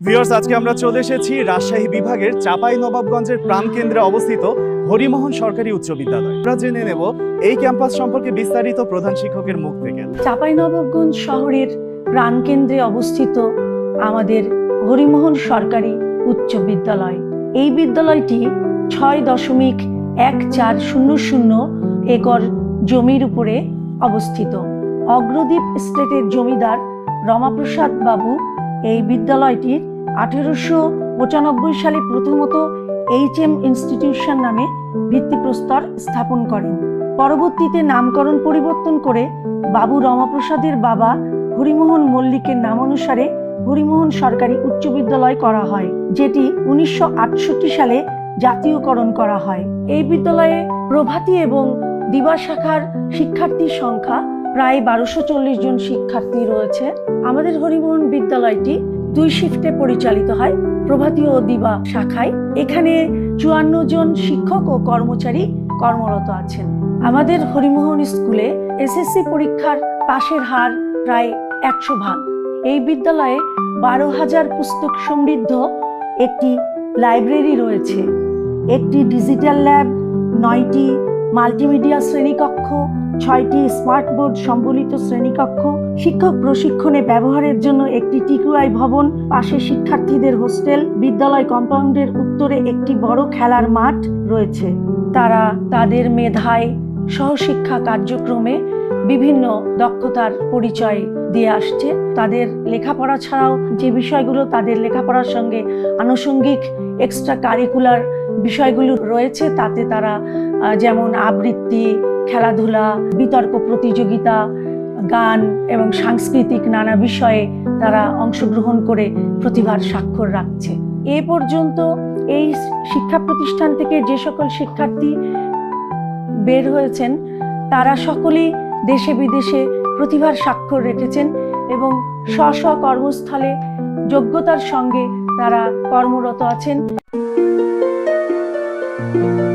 Viewers আজকে আমরা চলে এসেছি রাজশাহী বিভাগের চাপাই নবাবগঞ্জের প্রাণকেন্দ্রে অবস্থিত হরিমোহন সরকারি উচ্চ বিদ্যালয়। আমরা জেনে নেব এই ক্যাম্পাস সম্পর্কে বিস্তারিত প্রধান শিক্ষকের মুখ থেকে। চাঁপাইনবাবগঞ্জ শহরের প্রাণকেন্দ্রে অবস্থিত আমাদের হরিমোহন সরকারি উচ্চ বিদ্যালয়। এই বিদ্যালয়টি ছয় দশমিক এক চার শূন্য শূন্য একর জমির উপরে অবস্থিত। অগ্রদ্বীপ স্টেটের জমিদার রমাপ্রসাদ বাবু এই বিদ্যালয়টির আঠেরোশো পঁচানব্বই সালে প্রথমত এইচ এম ইনস্টিটিউশন নামে ভিত্তিপ্রস্তর স্থাপন করেন। পরবর্তীতে নামকরণ পরিবর্তন করে বাবু রমাপ্রসাদের বাবা হরিমোহন মল্লিকের নাম অনুসারে হরিমোহন সরকারি উচ্চ বিদ্যালয় করা হয়, যেটি উনিশশো আটষট্টি সালে জাতীয়করণ করা হয়। এই বিদ্যালয়ে প্রভাতী এবং দিবা শাখার শিক্ষার্থীর সংখ্যা প্রায় বারোশো চল্লিশ জন শিক্ষার্থী রয়েছে। আমাদের হরিমোহন বিদ্যালয়টি দুই শিফটে পরিচালিত হয় প্রভাতী ও দিবা শাখায়। এখানে চুয়ান্ন জন শিক্ষক ও কর্মচারী কর্মরত আছেন। আমাদের হরিমোহন স্কুলে এসএসসি পরীক্ষার পাশের হার প্রায় একশো ভাগ। এই বিদ্যালয়ে বারো হাজার পুস্তক সমৃদ্ধ একটি লাইব্রেরি রয়েছে। একটি ডিজিটাল ল্যাব, নয়টি মাল্টিমিডিয়া শ্রেণীকক্ষ ছয়টি স্মার্ট বোর্ড সম্বলিত শ্রেণীকক্ষ, শিক্ষক প্রশিক্ষণে ব্যবহারের জন্য একটি টিকুআই ভবন, পাশে শিক্ষার্থীদের হোস্টেল, বিদ্যালয় কম্পাউন্ডের উত্তরে একটি বড় খেলার মাঠ রয়েছে। তারা তাদের মেধায় সহশিক্ষা কার্যক্রমে বিভিন্ন দক্ষতার পরিচয় দিয়ে আসছে। তাদের লেখাপড়া ছাড়াও যে বিষয়গুলো তাদের লেখাপড়ার সঙ্গে আনুষঙ্গিক এক্সট্রা কারিকুলার বিষয়গুলো রয়েছে, তাতে তারা যেমন আবৃত্তি, খেলাধুলা, বিতর্ক প্রতিযোগিতা, গান এবং সাংস্কৃতিক নানা বিষয়ে তারা অংশগ্রহণ করে প্রতিভার স্বাক্ষর রাখছে। এ পর্যন্ত এই শিক্ষা প্রতিষ্ঠান থেকে যে সকল শিক্ষার্থী বের হয়েছেন, তারা সকলেই দেশে বিদেশে প্রতিভার স্বাক্ষর রেখেছেন এবং স্ব স্ব কর্মস্থলে যোগ্যতার সঙ্গে তারা কর্মরত আছেন। Música